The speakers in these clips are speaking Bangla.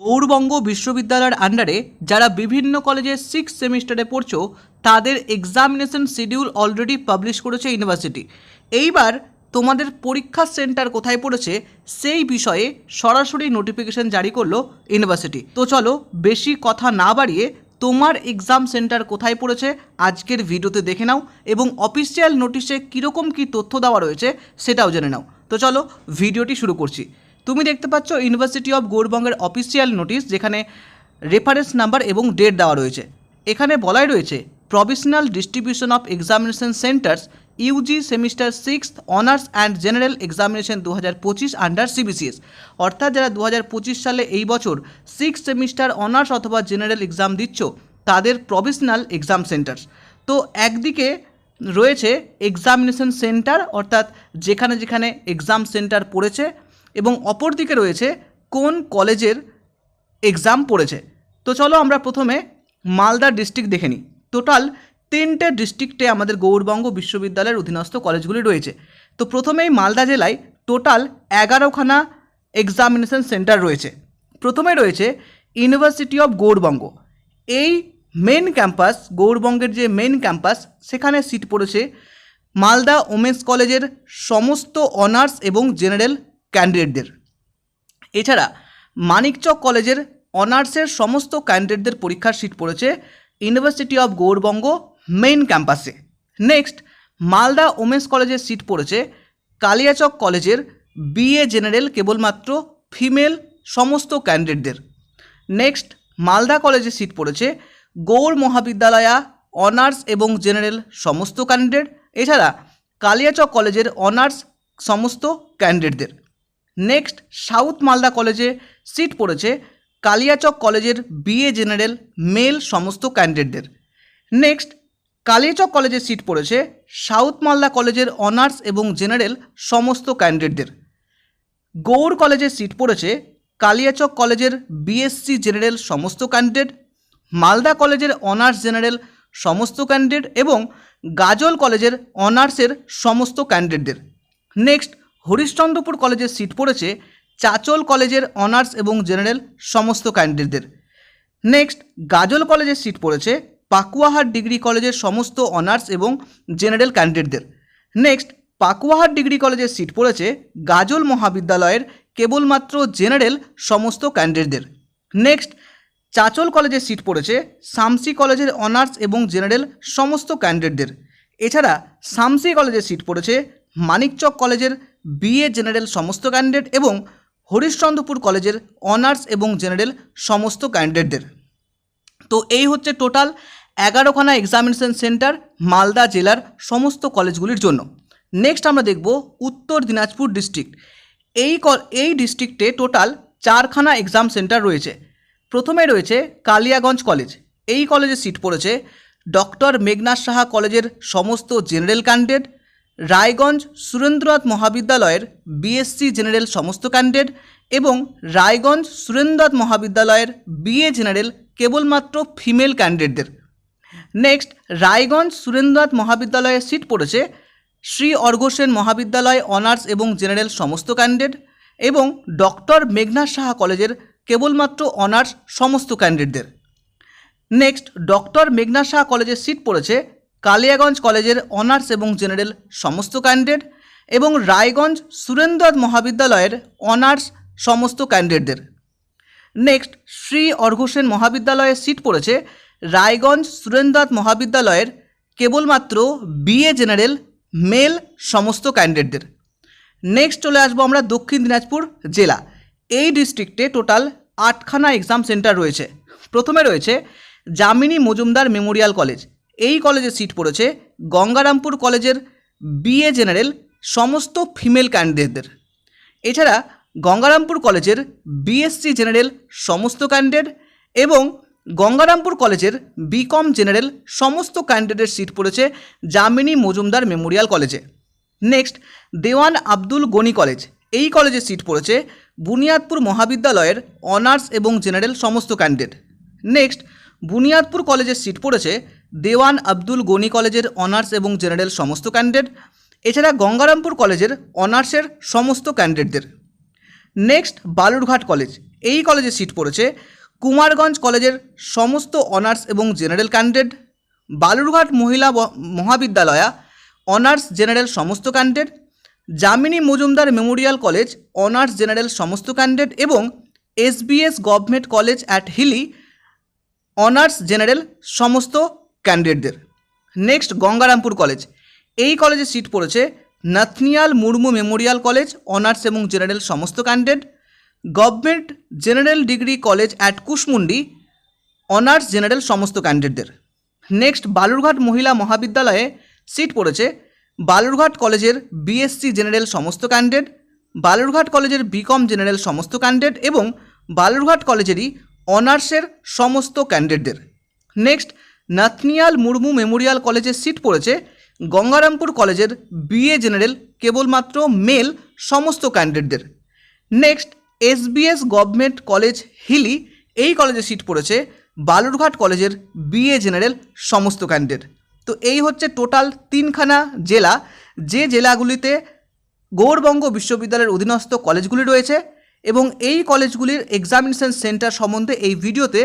গৌরবঙ্গ বিশ্ববিদ্যালয়ের আন্ডারে যারা বিভিন্ন কলেজে সিক্স সেমিস্টারে পড়ছো, তাদের এক্সামিনেশন শিডিউল অলরেডি পাবলিশ করেছে ইউনিভার্সিটি এইবার তোমাদের পরীক্ষার সেন্টার কোথায় পড়েছে, সেই বিষয়ে সরাসরি নোটিফিকেশন জারি করল ইউনিভার্সিটি তো চলো বেশি কথা না বাড়িয়ে তোমার এক্সাম সেন্টার কোথায় পড়েছে আজকের ভিডিওতে দেখে নাও এবং অফিসিয়াল নোটিশে কীরকম কী তথ্য দেওয়া রয়েছে সেটাও জেনে নাও। তো চলো ভিডিওটি শুরু করছি। তুমি দেখতে পাচ্ছ ইউনিভার্সিটি অফ গৌরবঙ্গের অফিসিয়াল নোটিশ যেখানে রেফারেন্স নাম্বার এবং ডেট দেওয়া রয়েছে। এখানে বলাই রয়েছে provisional distribution of examination centres UG semester six honours and general examination দু হাজার পঁচিশ আন্ডার সিবিসিএস অর্থাৎ যারা দু হাজার পঁচিশ সালে এই বছর সিক্স সেমিস্টার অনার্স অথবা জেনারেল এক্সাম দিচ্ছ, তাদের প্রভিশনাল এক্সাম সেন্টার্স তো একদিকে রয়েছে এক্সামিনেশন সেন্টার অর্থাৎ যেখানে যেখানে এক্সাম সেন্টার পড়েছে এবং অপরদিকে রয়েছে কোন কলেজের এক্সাম পড়েছে। তো চলো আমরা প্রথমে মালদা ডিস্ট্রিক্ট দেখে নিই। টোটাল তিনটে ডিস্ট্রিক্টে আমাদের গৌরবঙ্গ বিশ্ববিদ্যালয়ের অধীনস্থ কলেজগুলি রয়েছে। তো প্রথমেই মালদা জেলায় টোটাল এগারোখানা এক্সামিনেশন সেন্টার রয়েছে। প্রথমে রয়েছে ইউনিভার্সিটি অফ গৌরবঙ্গ। এই মেন ক্যাম্পাস গৌরবঙ্গের যে মেন ক্যাম্পাস সেখানে সিট পড়েছে মালদা ওমেন্স কলেজের সমস্ত অনার্স এবং জেনারেল ক্যান্ডিডেটদের এছাড়া মানিকচক কলেজের অনার্সের সমস্ত ক্যান্ডিডেটদের পরীক্ষার সিট পড়েছে ইউনিভার্সিটি অফ গৌরবঙ্গ মেইন ক্যাম্পাসে নেক্সট মালদা ওমেন্স কলেজের সিট পড়েছে কালিয়াচক কলেজের বিএ জেনারেল কেবলমাত্র ফিমেল সমস্ত ক্যান্ডিডেটদের নেক্সট মালদা কলেজে সিট পড়েছে গৌর মহাবিদ্যালয়া অনার্স এবং জেনারেল সমস্ত ক্যান্ডিডেট এছাড়া কালিয়াচক কলেজের অনার্স সমস্ত ক্যান্ডিডেটদের নেক্সট সাউথ মালদা কলেজে সিট পড়েছে কালিয়াচক কলেজের বিএ জেনারেল মেল সমস্ত ক্যান্ডিডেটদের নেক্সট কালিয়াচক কলেজে সিট পড়েছে সাউথ মালদা কলেজের অনার্স এবং জেনারেল সমস্ত ক্যান্ডিডেটদের গৌর কলেজে সিট পড়েছে কালিয়াচক কলেজের বিএসসি জেনারেল সমস্ত ক্যান্ডিডেট মালদা কলেজের অনার্স জেনারেল সমস্ত ক্যান্ডিডেট এবং গাজল কলেজের অনার্সের সমস্ত ক্যান্ডিডেটদের নেক্সট হরিশ্চন্দ্রপুর কলেজের সিট পড়েছে চাচল কলেজের অনার্স এবং জেনারেল সমস্ত ক্যান্ডিডেটদের। নেক্সট, গাজল কলেজের সিট পড়েছে পাকুয়াহাট ডিগ্রি কলেজের সমস্ত অনার্স এবং জেনারেল ক্যান্ডিডেটদের। নেক্সট, পাকুয়াহাট ডিগ্রি কলেজের সিট পড়েছে গাজল মহাবিদ্যালয়ের কেবলমাত্র জেনারেল সমস্ত ক্যান্ডিডেটদের। নেক্সট, চাচল কলেজের সিট পড়েছে সামসি কলেজের অনার্স এবং জেনারেল সমস্ত ক্যান্ডিডেটদের। এছাড়া, সামসি কলেজের সিট পড়েছে মানিকচক কলেজের বিএ জেনারেল সমস্ত ক্যান্ডিডেট এবং হরিশ্চন্দ্রপুর কলেজের অনার্স এবং জেনারেল সমস্ত ক্যান্ডিডেটদের তো এই হচ্ছে টোটাল এগারোখানা এক্সামিনেশন সেন্টার মালদা জেলার সমস্ত কলেজগুলির জন্য। নেক্সট আমরা দেখব উত্তর দিনাজপুর ডিস্ট্রিক্ট এই এই ডিস্ট্রিক্টে টোটাল চারখানা এক্সাম সেন্টার রয়েছে। প্রথমে রয়েছে কালিয়াগঞ্জ কলেজ এই কলেজে সিট পড়েছে ডক্টর মেঘনাথ সাহা কলেজের সমস্ত জেনারেল ক্যান্ডিডেট রায়গঞ্জ সুরেন্দ্রনাথ মহাবিদ্যালয়ের বিএসসি জেনারেল সমস্ত ক্যান্ডিডেট এবং রায়গঞ্জ সুরেন্দ্রনাথ মহাবিদ্যালয়ের বিএ জেনারেল কেবলমাত্র ফিমেল ক্যান্ডিডেটদের নেক্সট রায়গঞ্জ সুরেন্দ্রনাথ মহাবিদ্যালয়ে সিট পড়েছে শ্রী অর্ঘসেন মহাবিদ্যালয় অনার্স এবং জেনারেল সমস্ত ক্যান্ডিডেট এবং ডক্টর মেঘনাথ সাহা কলেজের কেবলমাত্র অনার্স সমস্ত ক্যান্ডিডেটদের নেক্সট ডক্টর মেঘনাথ শাহ কলেজের সিট পড়েছে কালিয়াগঞ্জ কলেজের অনার্স এবং জেনারেল সমস্ত ক্যান্ডিডেট এবং রায়গঞ্জ সুরেন্দ্রনাথ মহাবিদ্যালয়ের অনার্স সমস্ত ক্যান্ডিডেটদের। নেক্সট, শ্রী অর্ঘসেন মহাবিদ্যালয়ে সিট পড়েছে রায়গঞ্জ সুরেন্দ্রনাথ মহাবিদ্যালয়ের কেবলমাত্র বিএ জেনারেল মেল সমস্ত ক্যান্ডিডেটদের। নেক্সট চলে আসব আমরা দক্ষিণ দিনাজপুর জেলা। এই ডিস্ট্রিক্টে টোটাল আটখানা এক্সাম সেন্টার রয়েছে। প্রথমে রয়েছে যামিনী মজুমদার মেমোরিয়াল কলেজ। এই কলেজে সিট পড়েছে গঙ্গারামপুর কলেজের বিএ জেনারেল সমস্ত ফিমেল ক্যান্ডিডেটদের এছাড়া গঙ্গারামপুর কলেজের বিএসসি জেনারেল সমস্ত ক্যান্ডিডেট এবং গঙ্গারামপুর কলেজের বিকম জেনারেল সমস্ত ক্যান্ডিডেট সিট পড়েছে যামিনী মজুমদার মেমোরিয়াল কলেজে। নেক্সট দেওয়ান আব্দুল গনি কলেজ, এই কলেজে সিট পড়েছে বুনিয়াদপুর মহাবিদ্যালয়ের অনার্স এবং জেনারেল সমস্ত ক্যান্ডিডেট নেক্সট বুনিয়াদপুর কলেজের সিট পড়েছে দেওয়ান আব্দুল গনি কলেজের অনার্স এবং জেনারেল সমস্ত ক্যান্ডিডেট, এছাড়া গঙ্গারামপুর কলেজের অনার্সের সমস্ত ক্যান্ডিডেটদের। নেক্সট, বালুরঘাট কলেজ, এই কলেজে সিট পড়েছে কুমারগঞ্জ কলেজের সমস্ত অনার্স এবং জেনারেল ক্যান্ডিডেট, বালুরঘাট মহিলা মহাবিদ্যালয়া, অনার্স জেনারেল সমস্ত candidate, Jamini Majumdar memorial college, honours general সমস্ত ক্যান্ডিডেট এবং SBS government college at Hili, honours general সমস্ত ক্যান্ডিডেটদের নেক্সট গঙ্গারামপুর কলেজ এই কলেজে সিট পড়েছে Nathaniel Murmu memorial college honours এবং জেনারেল সমস্ত candidate government general degree college at Kushmundi honours general সমস্ত ক্যান্ডিডেটদের নেক্সট বালুরঘাট মহিলা মহাবিদ্যালয়ে সিট পড়েছে বালুরঘাট কলেজের বিএসসি জেনারেল সমস্ত ক্যান্ডিডেট বালুরঘাট কলেজের বিকম জেনারেল সমস্ত ক্যান্ডিডেট এবং বালুরঘাট কলেজেরই অনার্সের সমস্ত ক্যান্ডিডেটদের নেক্সট নাথনিয়াল মুর্মু মেমোরিয়াল কলেজে সিট পড়েছে গঙ্গারামপুর কলেজের বিএ জেনারেল, কেবলমাত্র মেল সমস্ত ক্যান্ডিডেটদের। Next, SBS government college Hili, এই কলেজে সিট পড়েছে বালুরঘাট কলেজের বিএ জেনারেল সমস্ত ক্যান্ডিডেট। তো এই হচ্ছে টোটাল তিনখানা জেলা। যে জেলাগুলিতে গৌরবঙ্গ বিশ্ববিদ্যালয়ের অধীনস্থ কলেজগুলি রয়েছে এবং এই কলেজগুলির এক্সামিনেশন সেন্টার সম্বন্ধে এই ভিডিওতে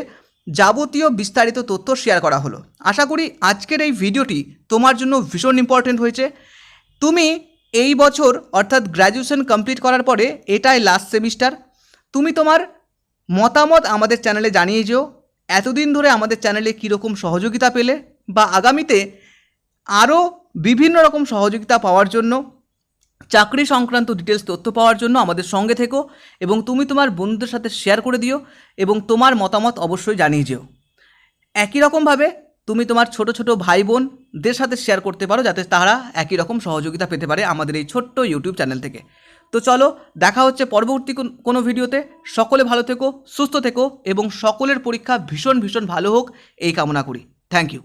যাবতীয় বিস্তারিত তথ্য শেয়ার করা হলো। আশা করি আজকের এই ভিডিওটি তোমার জন্য ভীষণ ইম্পর্টেন্ট হয়েছে। তুমি এই বছর অর্থাৎ গ্র্যাজুয়েশন কমপ্লিট করার পরে এটাই লাস্ট সেমিস্টার তুমি তোমার মতামত আমাদের চ্যানেলে জানিয়ে যেও। এতদিন ধরে আমাদের চ্যানেলে কীরকম সহযোগিতা পেলে বা আগামীতে আরও বিভিন্ন রকম সহযোগিতা পাওয়ার জন্য চাকরি সংক্রান্ত ডিটেলস তথ্য পাওয়ার জন্য আমাদের সঙ্গে থেকো এবং তুমি তোমার বন্ধুদের সাথে শেয়ার করে দিও এবং তোমার মতামত অবশ্যই জানিয়ে যেও। একই রকমভাবে তুমি তোমার ছোট ছোট ভাই বোনদের সাথে শেয়ার করতে পারো যাতে তারা একই রকম সহযোগিতা পেতে পারে আমাদের এই ছোট্ট ইউটিউব চ্যানেল থেকে। তো চলো, দেখা হচ্ছে পরবর্তী কোন- ভিডিওতে। সকলে ভালো থেকো, সুস্থ থেকো এবং সকলের পরীক্ষা ভীষণ ভীষণ ভালো হোক, এই কামনা করি। Thank you